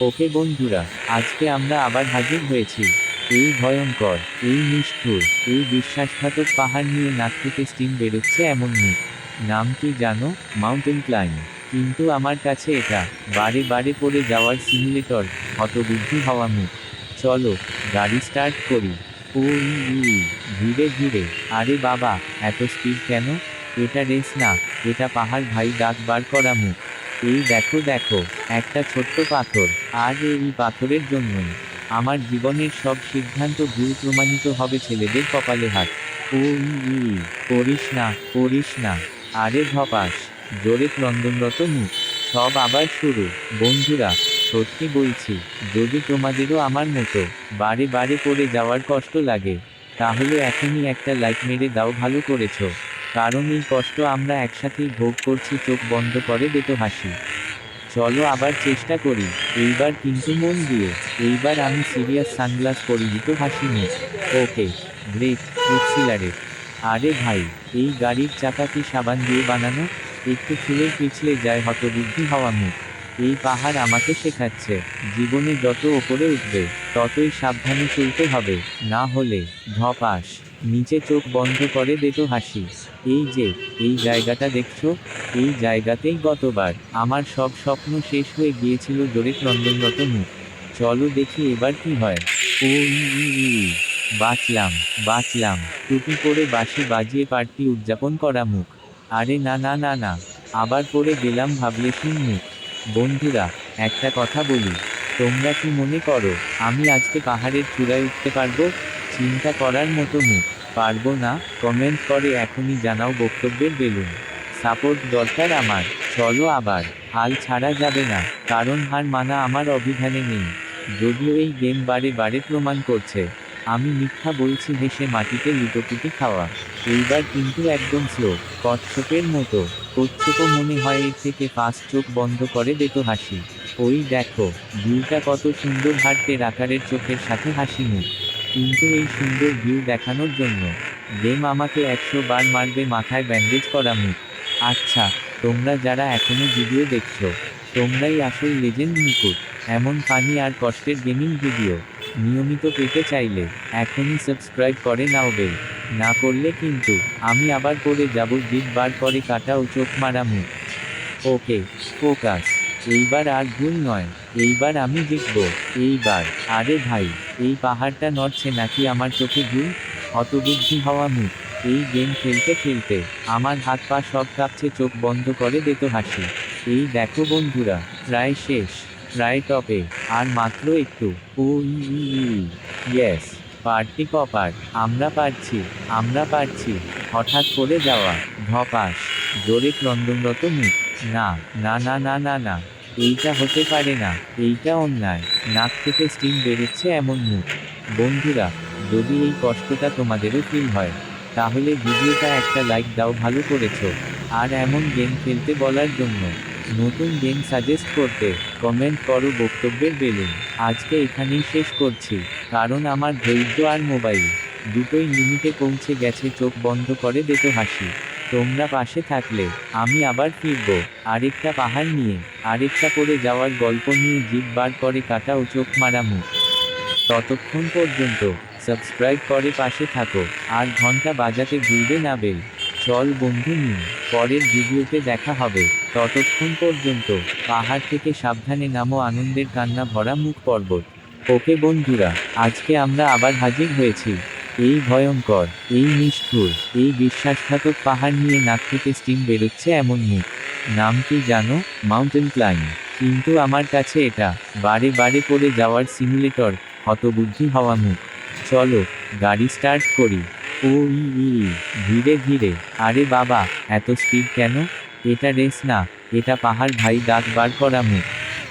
ওকে বন্ধুরা, আজকে আমরা আবার হাজির হয়েছি। এই ভয়ঙ্কর, এই নিষ্ঠুর, এই বিশ্বাসঘাতক পাহাড় নিয়ে নাক থেকে স্টিম বেরোচ্ছে এমন মুখ নাম কি জানো? Mountain climb. কিন্তু আমার কাছে এটা, বারে বারে পড়ে যাওয়ার সিমুলেটর, হতবুদ্ধি হওয়া মুখ। চলো, গাড়ি স্টার্ট করি। ও ধীরে ধীরে। আরে বাবা, এত স্পিড কেন? এটা রেস না, এটা পাহাড় ভাই দাগ বার করা মুখ। এই দেখো দেখো একটা ছোট্ট পাথর। আর এই পাথরের জন্যই। আমার জীবনের সব সিদ্ধান্ত ভুল প্রমাণিত হবে ছেলেদের কপালে হাত। ও ই, করিস না করিস না। আরে ধপাস জোরে ক্রন্দনরত মুখ। সব আবার শুরু। বন্ধুরা সত্যি বলছি যদি তোমাদেরও আমার মতো বারে বারে করে যাওয়ার কষ্ট লাগে তাহলে এখনই একটা লাইক মেরে দাও ভালো করেছ। কারণ এই কষ্ট আমরা একসাথেই ভোগ করছি, চোখ বন্ধ করে দেত হাসি। চলো আবার চেষ্টা করি, এইবার কিন্তু মন দিয়ে, এইবার আমি সিরিয়াস সানগ্লাস করি পরিহিত হাসি নি ওকে ব্রেক এক্সিলারেট আরে ভাই, এই গাড়ির চাকা কি সাবান দিয়ে বানানো? একটু ফুলে পিছলে যায় হতবুদ্ধি হওয়া মুখ। এই পাহাড় আমাকে শেখাচ্ছে। জীবনে যত ওপরে উঠবে, ততই সাবধানে চলতে হবে। না হলে, ধপাস। নিচে চোখ বন্ধ করে দেতো হাসি। এই যে, এই জায়গাটা দেখছ? এই জায়গাতেই গতবার। আমার সব স্বপ্ন শেষ হয়ে গিয়েছিল জোরে ক্রন্দনরত মুখ। চলো দেখি এবার কি হয়। ও। বাঁচলাম বাঁচলাম। টুপি পরে বাঁশি বাজিয়ে পার্টি উদযাপন করা মুখ। আরে না না না না। আবার পরে গেলাম ভাবলে শুন মুখ। বন্ধুরা, একটা কথা বলি। তোমরা কি মনে করো, আমি আজকে পাহাড়ের চূড়ায় উঠতে পারব? চিন্তা করার মতো মুখ পারব না কমেন্ট করে এখনই জানাও বক্তব্যের বেলুন। সাপোর্ট দরকার আমার। চলো আবার, হাল ছাড়া যাবে না, কারণ হার মানা আমার অভিধানে নেই। যদিও এই গেম বারে বারে প্রমাণ করছে। আমি মিথ্যা বলছি হেসে মাটিতে লুটোপুটি খাওয়া। এইবার কিন্তু একদম স্লো কচ্ছপের মতো। কচ্ছপও মনে হয় এর থেকে ফার্স্ট চোখ বন্ধ করে দেতো হাসি। ওই দেখো, ভিউটা কত সুন্দর হার্টের আকারের চোখের সাথে হাসি মুখ। কিন্তু এই সুন্দর ভিউ দেখানোর জন্য গেম আমাকে একশো বার মারবে মাথায় ব্যান্ডেজ করা মুখ। আচ্ছা তোমরা যারা এখনও ভিডিও দেখছ, তোমরাই আসল লেজেন্ড নিকুট এমন ফানি আর কষ্টের গেমিং ভিডিও, নিয়মিত পেতে চাইলে, এখনই সাবস্ক্রাইব করে নাও বেল। না করলে কিন্তু, আমি আবার করে যাব জিদ বার করে কাটা ও চোখ মারা মুখ। ওকে, ফোকাস, এইবার আর ভুল নয়, এইবার আমি জিতব, এইবার, আরে ভাই, এই পাহাড়টা নড়ছে নাকি আমার চোখে ভুল? হতবুদ্ধি হওয়া মুখ, এই গেম খেলতে খেলতে, আমার হাত পা সব কাঁপছে চোখ বন্ধ করে দেতো হাসি। এই দেখো বন্ধুরা, প্রায় শেষ, প্রায় টপে, আর মাত্র একটু, ও ইয়েস পার্টি কপার আমরা পারছি আমরা পারছি, হঠাৎ করে যাওয়া, ধপাস জোরে ক্রন্দনরত মুখ, না না না না না না, এইটা হতে পারে না, এইটা অন্যায়, নাক থেকে স্টিম বেরোচ্ছে এমন মুখ। বন্ধুরা, যদি এই কষ্টটা তোমাদেরও ফিল হয়, তাহলে ভিডিওটা একটা লাইক দাও ভালো করেছ, আর এমন গেম খেলতে বলার জন্য। নতুন গেম সাজেস্ট করতে কমেন্ট করো বক্তব্যের বেলুন। আজকে এখানেই শেষ করছি। কারণ আমার ধৈর্য আর মোবাইল দুটোই লিমিটে পৌঁছে গেছে, চোখ বন্ধ করে দেতো হাসি। তোমরা পাশে থাকলে, আমি আবার ফিরব। আরেকটা পাহাড় নিয়ে, আরেকটা করে যাওয়ার গল্প নিয়ে জিভ বার করে কাটা ও চোখ মারা মুখ। ততক্ষণ পর্যন্ত সাবস্ক্রাইব করে পাশে থাকো। আর ঘণ্টা বাজাতে ভুলবে না, বেল। চল বন্ধু নিন, পরের ভিডিওতে দেখা হবে, ততক্ষণ পর্যন্ত, পাহাড় থেকে সাবধানে নামো আনন্দের কান্না ভরা মুখ পর্বত। ওকে বন্ধুরা, আজকে আমরা আবার হাজির হয়েছি। এই ভয়ঙ্কর, এই নিষ্ঠুর, এই বিশ্বাসঘাতক পাহাড় নিয়ে নাক থেকে স্টিম বেরোচ্ছে এমন মুখ। নাম কি জানো? মাউন্টেন ক্লাইম কিন্তু আমার কাছে এটা, বারে বারে পড়ে যাওয়ার সিমুলেটর হতবুদ্ধি হওয়া মুখ। চলো, গাড়ি স্টার্ট করি। ও ই ধীরে ধীরে। আরে বাবা এত স্পিড কেন? এটা রেস না এটা পাহাড় ভাই দাঁত বার করা মুখ।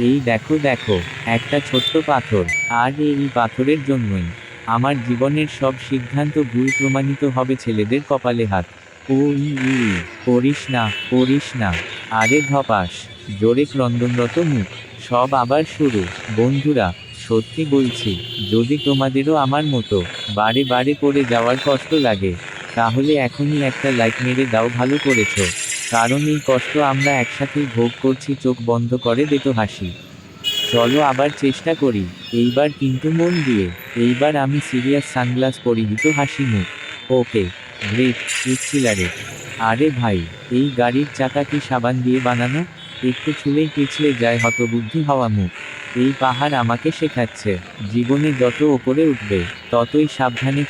এই দেখো দেখো একটা ছোট্ট পাথর। আর এই পাথরের জন্যই। আমার জীবনের সব সিদ্ধান্ত ভুল প্রমাণিত হবে ছেলেদের কপালে হাত। ও ই, করিস না করিস না। আরে ধপাস জোরে ক্রন্দনরত মুখ। সব আবার শুরু। বন্ধুরা সত্যি বলছি, যদি তোমাদেরও আমার মতো বারে বারে পড়ে যাওয়ার কষ্ট লাগে, তাহলে এখনই একটা লাইক মেরে দাও ভালো করেছ, কারণ এই কষ্ট আমরা একসাথেই ভোগ করছি চোখ বন্ধ করে দেতো হাসি। চলো আবার চেষ্টা করি, এইবার কিন্তু মন দিয়ে, এইবার আমি সিরিয়াস সানগ্লাস পরিহিত হাসি মুখ। ওকে, গ্রেট এক্সিলারেট আরে ভাই, এই গাড়ির চাকা কি সাবান দিয়ে বানানো? একটু ছুলেই পিছলে যায় হতবুদ্ধি হওয়া মুখ। এই পাহাড় আমাকে শেখাচ্ছে, জীবনে যত ওপরে উঠবে, ততই সাবধানে